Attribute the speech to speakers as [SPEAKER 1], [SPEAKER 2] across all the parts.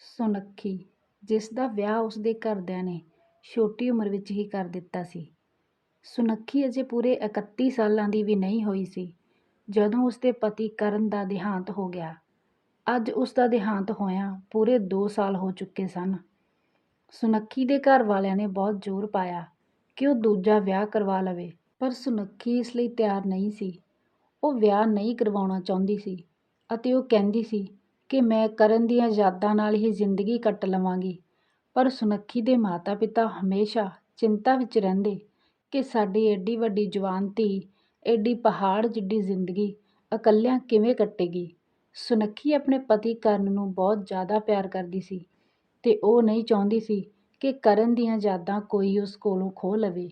[SPEAKER 1] ਸੁਨੱਖੀ, ਜਿਸ ਦਾ ਵਿਆਹ ਉਸਦੇ ਘਰਦਿਆਂ ਨੇ ਛੋਟੀ ਉਮਰ ਵਿੱਚ ਹੀ ਕਰ ਦਿੱਤਾ ਸੀ। ਸੁਨੱਖੀ ਅਜੇ ਪੂਰੇ ਇਕੱਤੀ ਸਾਲਾਂ ਦੀ ਵੀ ਨਹੀਂ ਹੋਈ ਸੀ, ਜਦੋਂ ਉਸਦੇ ਪਤੀ ਕਰਨ ਦਾ ਦੇਹਾਂਤ ਹੋ ਗਿਆ। ਅੱਜ ਉਸ ਦਾ ਦੇਹਾਂਤ ਹੋਇਆਂ ਪੂਰੇ 2 ਸਾਲ ਹੋ ਚੁੱਕੇ ਸਨ। ਸੁਨੱਖੀ ਦੇ ਘਰ ਵਾਲਿਆਂ ਨੇ ਬਹੁਤ ਜ਼ੋਰ ਪਾਇਆ ਕਿ ਉਹ ਦੂਜਾ ਵਿਆਹ ਕਰਵਾ ਲਵੇ, ਪਰ ਸੁਨੱਖੀ ਇਸ ਲਈ ਤਿਆਰ ਨਹੀਂ ਸੀ। ਉਹ ਵਿਆਹ ਨਹੀਂ ਕਰਵਾਉਣਾ ਚਾਹੁੰਦੀ ਸੀ ਅਤੇ ਉਹ ਕਹਿੰਦੀ ਸੀ ਕਿ ਮੈਂ ਕਰਨ ਦੀਆਂ ਯਾਦਾਂ ਨਾਲ ਹੀ ਜ਼ਿੰਦਗੀ ਕੱਟ ਲਵਾਂਗੀ। ਪਰ ਸੁਨੱਖੀ ਦੇ ਮਾਤਾ-ਪਿਤਾ ਹਮੇਸ਼ਾ ਚਿੰਤਾ ਵਿੱਚ ਰਹਿੰਦੇ ਕਿ ਸਾਡੀ ਏਡੀ ਵੱਡੀ ਜਵਾਨ ਧੀ, ਏਡੀ ਪਹਾੜ ਜਿੱਡੀ ਜ਼ਿੰਦਗੀ ਇਕੱਲਿਆਂ ਕਿਵੇਂ ਕੱਟੇਗੀ। ਸੁਨੱਖੀ ਆਪਣੇ ਪਤੀ ਕਰਨ ਨੂੰ ਬਹੁਤ ਜ਼ਿਆਦਾ ਪਿਆਰ ਕਰਦੀ ਸੀ ਤੇ ਉਹ ਨਹੀਂ ਚਾਹੁੰਦੀ ਸੀ ਕਿ ਕਰਨ ਦੀਆਂ ਯਾਦਾਂ ਕੋਈ ਉਸ ਕੋਲੋਂ ਖੋਹ ਲਵੇ।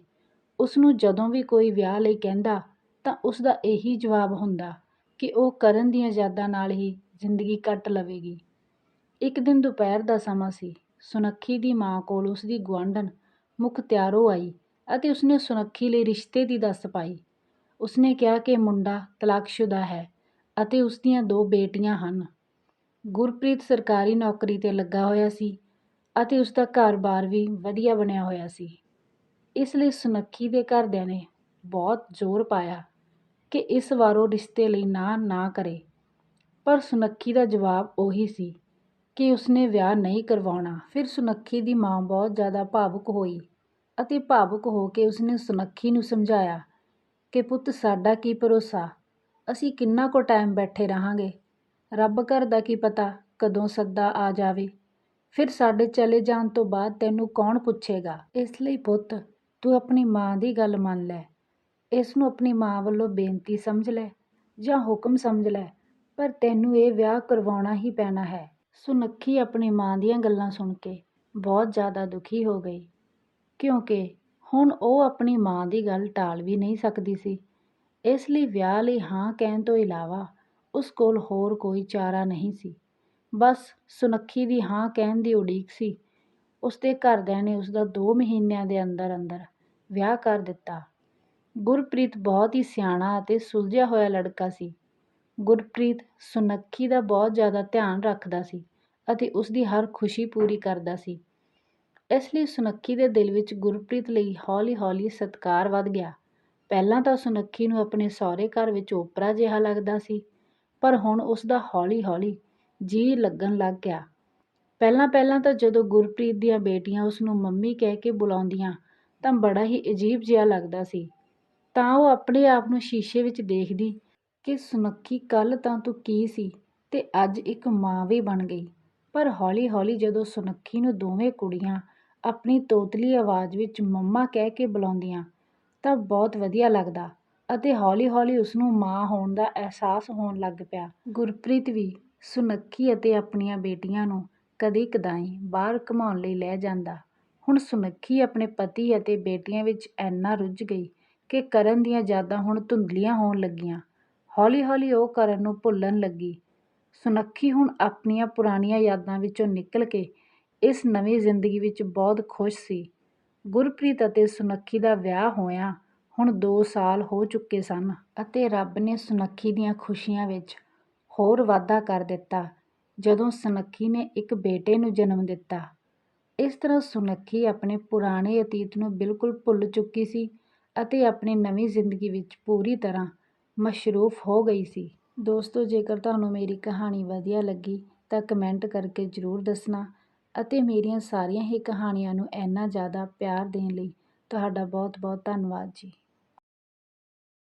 [SPEAKER 1] ਉਸ ਨੂੰ ਜਦੋਂ ਵੀ ਕੋਈ ਵਿਆਹ ਲਈ ਕਹਿੰਦਾ ਤਾਂ ਉਸ ਦਾ ਇਹੀ ਜਵਾਬ ਹੁੰਦਾ ਕਿ ਉਹ ਕਰਨ ਦੀਆਂ ਯਾਦਾਂ ਨਾਲ ਹੀ ਜ਼ਿੰਦਗੀ ਕੱਟ ਲਵੇਗੀ। ਇੱਕ ਦਿਨ ਦੁਪਹਿਰ ਦਾ ਸਮਾਂ ਸੀ। ਸੁਨੱਖੀ ਦੀ ਮਾਂ ਕੋਲ ਉਸਦੀ ਗੁਆਂਢਣ ਮੁਖਤਿਆਰੋ ਆਈ ਅਤੇ ਉਸਨੇ ਸੁਨੱਖੀ ਲਈ ਰਿਸ਼ਤੇ ਦੀ ਦੱਸ ਪਾਈ। ਉਸਨੇ ਕਿਹਾ ਕਿ ਮੁੰਡਾ ਤਲਾਕਸ਼ੁਦਾ ਹੈ ਅਤੇ ਉਸ ਦੀਆਂ ਦੋ ਬੇਟੀਆਂ ਹਨ। ਗੁਰਪ੍ਰੀਤ ਸਰਕਾਰੀ ਨੌਕਰੀ ਤੇ ਲੱਗਾ ਹੋਇਆ ਸੀ ਅਤੇ ਉਸਦਾ ਘਰ-ਬਾਰ ਵੀ ਵਧੀਆ ਬਣਿਆ ਹੋਇਆ ਸੀ। ਇਸ ਲਈ ਸੁਨੱਖੀ ਦੇ ਘਰਦਿਆਂ ਨੇ ਬਹੁਤ ਜ਼ੋਰ ਪਾਇਆ ਕਿ ਇਸ ਵਾਰ ਉਹ ਰਿਸ਼ਤੇ ਲਈ ਨਾ ਨਾ ਕਰੇ। ਪਰ ਸੁਨੱਖੀ ਦਾ ਜਵਾਬ ਉਹੀ ਸੀ ਕਿ ਉਸਨੇ ਵਿਆਹ ਨਹੀਂ ਕਰਵਾਉਣਾ। ਫਿਰ ਸੁਨੱਖੀ ਦੀ ਮਾਂ ਬਹੁਤ ਜ਼ਿਆਦਾ ਭਾਵੁਕ ਹੋਈ ਅਤੇ ਭਾਵੁਕ ਹੋ ਕੇ ਉਸਨੇ ਸੁਨੱਖੀ ਨੂੰ ਸਮਝਾਇਆ ਕਿ, ਪੁੱਤ, ਸਾਡਾ ਕੀ ਭਰੋਸਾ? ਅਸੀਂ ਕਿੰਨਾ ਕੁ ਟਾਈਮ ਬੈਠੇ ਰਹਾਂਗੇ? ਰੱਬ ਘਰ ਦਾ ਕੀ ਪਤਾ ਕਦੋਂ ਸੱਦਾ ਆ ਜਾਵੇ? ਫਿਰ ਸਾਡੇ ਚਲੇ ਜਾਣ ਤੋਂ ਬਾਅਦ ਤੈਨੂੰ ਕੌਣ ਪੁੱਛੇਗਾ? ਇਸ ਲਈ ਪੁੱਤ, ਤੂੰ ਆਪਣੀ ਮਾਂ ਦੀ ਗੱਲ ਮੰਨ ਲੈ। ਇਸ ਨੂੰ ਆਪਣੀ ਮਾਂ ਵੱਲੋਂ ਬੇਨਤੀ ਸਮਝ ਲੈ ਜਾਂ ਹੁਕਮ ਸਮਝ ਲੈ ਪਰ ਤੈਨੂੰ ਇਹ ਵਿਆਹ ਕਰਵਾਉਣਾ ਹੀ ਪੈਣਾ ਹੈ। ਸੁਨੱਖੀ ਆਪਣੀ ਮਾਂ ਦੀਆਂ ਗੱਲਾਂ ਸੁਣ ਕੇ ਬਹੁਤ ਜ਼ਿਆਦਾ ਦੁਖੀ ਹੋ ਗਈ। ਕਿਉਂਕਿ ਹੁਣ ਉਹ ਆਪਣੀ ਮਾਂ ਦੀ ਗੱਲ ਟਾਲ ਵੀ ਨਹੀਂ ਸਕਦੀ ਸੀ। ਇਸ ਲਈ ਵਿਆਹ ਲਈ ਹਾਂ ਕਹਿਣ ਤੋਂ ਇਲਾਵਾ ਉਸ ਕੋਲ ਹੋਰ ਕੋਈ ਚਾਰਾ ਨਹੀਂ ਸੀ। ਬਸ ਸੁਨੱਖੀ ਦੀ ਹਾਂ ਕਹਿਣ ਦੀ ਉਡੀਕ ਸੀ। ਉਸਦੇ ਘਰਦਿਆਂ ਨੇ ਉਸਦਾ ਦੋ ਮਹੀਨਿਆਂ ਦੇ ਅੰਦਰ ਅੰਦਰ ਵਿਆਹ ਕਰ ਦਿੱਤਾ। ਗੁਰਪ੍ਰੀਤ ਬਹੁਤ ਹੀ ਸਿਆਣਾ ਅਤੇ ਸੁਲਝਿਆ ਹੋਇਆ ਲੜਕਾ ਸੀ। ਗੁਰਪ੍ਰੀਤ ਸੁਨੱਖੀ ਦਾ ਬਹੁਤ ਜ਼ਿਆਦਾ ਧਿਆਨ ਰੱਖਦਾ ਸੀ ਅਤੇ ਉਸ ਦੀ ਹਰ ਖੁਸ਼ੀ ਪੂਰੀ ਕਰਦਾ ਸੀ। ਇਸ ਲਈ ਸੁਨੱਖੀ ਦੇ ਦਿਲ ਵਿੱਚ ਗੁਰਪ੍ਰੀਤ ਲਈ ਹੌਲੀ-ਹੌਲੀ ਸਤਿਕਾਰ ਵੱਧ ਗਿਆ। ਪਹਿਲਾਂ ਤਾਂ ਸੁਨੱਖੀ ਨੂੰ ਆਪਣੇ ਸਹੁਰੇ ਘਰ ਵਿੱਚ ਓਪਰਾ ਜਿਹਾ ਲੱਗਦਾ ਸੀ, ਪਰ ਹੁਣ ਉਸ ਦਾ ਹੌਲੀ-ਹੌਲੀ ਜੀ ਲੱਗਣ ਲੱਗ ਗਿਆ। ਪਹਿਲਾਂ-ਪਹਿਲਾਂ ਤਾਂ ਜਦੋਂ ਗੁਰਪ੍ਰੀਤ ਦੀਆਂ ਬੇਟੀਆਂ ਉਸ ਨੂੰ ਮੰਮੀ ਕਹਿ ਕੇ ਬੁਲਾਉਂਦੀਆਂ, ਤਾਂ ਬੜਾ ਹੀ ਅਜੀਬ ਜਿਹਾ ਲੱਗਦਾ ਸੀ। ਤਾਂ ਉਹ ਆਪਣੇ ਆਪ ਨੂੰ ਸ਼ੀਸ਼ੇ ਵਿੱਚ ਦੇਖਦੀ ਕਿ ਸੁਨੱਖੀ ਕੱਲ ਤਾਂ ਤੂੰ ਕੀ ਸੀ ਤੇ ਅੱਜ ਇੱਕ ਮਾਂ ਵੀ ਬਣ ਗਈ। ਪਰ ਹੌਲੀ-ਹੌਲੀ ਜਦੋਂ ਸੁਨੱਖੀ ਨੂੰ ਦੋਵੇਂ ਕੁੜੀਆਂ ਆਪਣੀ ਤੋਤਲੀ ਆਵਾਜ਼ ਵਿੱਚ ਮੰਮਾ ਕਹਿ ਕੇ ਬੁਲਾਉਂਦੀਆਂ, ਤਾਂ ਬਹੁਤ ਵਧੀਆ ਲੱਗਦਾ ਅਤੇ ਹੌਲੀ-ਹੌਲੀ ਉਸ ਨੂੰ ਮਾਂ ਹੋਣ ਦਾ ਅਹਿਸਾਸ ਹੋਣ ਲੱਗ ਪਿਆ। ਗੁਰਪ੍ਰੀਤ ਵੀ ਸੁਨੱਖੀ ਅਤੇ ਆਪਣੀਆਂ ਬੇਟੀਆਂ ਨੂੰ ਕਦੀ-ਕਦਾਈਂ ਬਾਹਰ ਘੁਮਾਉਣ ਲਈ ਲੈ ਜਾਂਦਾ। ਹੁਣ ਸੁਨੱਖੀ ਆਪਣੇ ਪਤੀ ਅਤੇ ਬੇਟੀਆਂ ਵਿੱਚ ਇੰਨਾ ਰੁੱਝ ਗਈ ਕਿ ਕਰਨ ਦੀਆਂ ਯਾਦਾਂ ਹੁਣ ਧੁੰਦਲੀਆਂ ਹੋਣ ਲੱਗੀਆਂ। ਹੌਲੀ-ਹੌਲੀ ਉਹ ਕਰਨ ਨੂੰ ਭੁੱਲਣ ਲੱਗੀ। ਸੁਨੱਖੀ ਹੁਣ ਆਪਣੀਆਂ ਪੁਰਾਣੀਆਂ ਯਾਦਾਂ ਵਿੱਚੋਂ ਨਿਕਲ ਕੇ ਇਸ ਨਵੀਂ ਜ਼ਿੰਦਗੀ ਵਿੱਚ ਬਹੁਤ ਖੁਸ਼ ਸੀ। ਗੁਰਪ੍ਰੀਤ ਅਤੇ ਸੁਨੱਖੀ ਦਾ ਵਿਆਹ ਹੋਇਆਂ ਹੁਣ ਦੋ ਸਾਲ ਹੋ ਚੁੱਕੇ ਸਨ ਅਤੇ ਰੱਬ ਨੇ ਸੁਨੱਖੀ ਦੀਆਂ ਖੁਸ਼ੀਆਂ ਵਿੱਚ ਹੋਰ ਵਾਧਾ ਕਰ ਦਿੱਤਾ, ਜਦੋਂ ਸੁਨੱਖੀ ਨੇ ਇੱਕ ਬੇਟੇ ਨੂੰ ਜਨਮ ਦਿੱਤਾ। ਇਸ ਤਰ੍ਹਾਂ ਸੁਨੱਖੀ ਆਪਣੇ ਪੁਰਾਣੇ ਅਤੀਤ ਨੂੰ ਬਿਲਕੁਲ ਭੁੱਲ ਚੁੱਕੀ ਸੀ ਅਤੇ ਆਪਣੀ ਨਵੀਂ ਜ਼ਿੰਦਗੀ ਵਿੱਚ ਪੂਰੀ ਤਰ੍ਹਾਂ ਮਸ਼ਰੂਫ ਹੋ ਗਈ ਸੀ। ਦੋਸਤੋ, ਜੇਕਰ ਤੁਹਾਨੂੰ ਮੇਰੀ ਕਹਾਣੀ ਵਧੀਆ ਲੱਗੀ, ਤਾਂ ਕਮੈਂਟ ਕਰਕੇ ਜ਼ਰੂਰ ਦੱਸਣਾ ਅਤੇ ਮੇਰੀਆਂ ਸਾਰੀਆਂ ਹੀ ਕਹਾਣੀਆਂ ਨੂੰ ਇੰਨਾ ਜ਼ਿਆਦਾ ਪਿਆਰ ਦੇਣ ਲਈ ਤੁਹਾਡਾ ਬਹੁਤ ਬਹੁਤ ਧੰਨਵਾਦ ਜੀ।